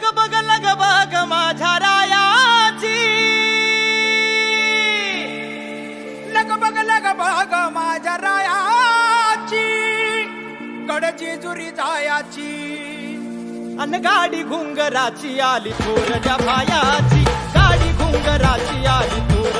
लग बग लग बग माझ्या रायाची. लग बग लग बग माझ्या रायाची. कडची जुरी जायाची. अन गाडी घुंगराची आली थोरल्या भायाची गाडी घुंगराची आली थोर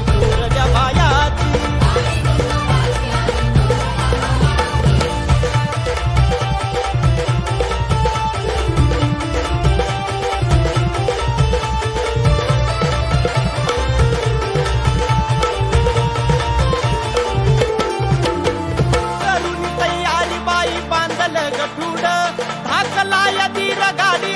gadi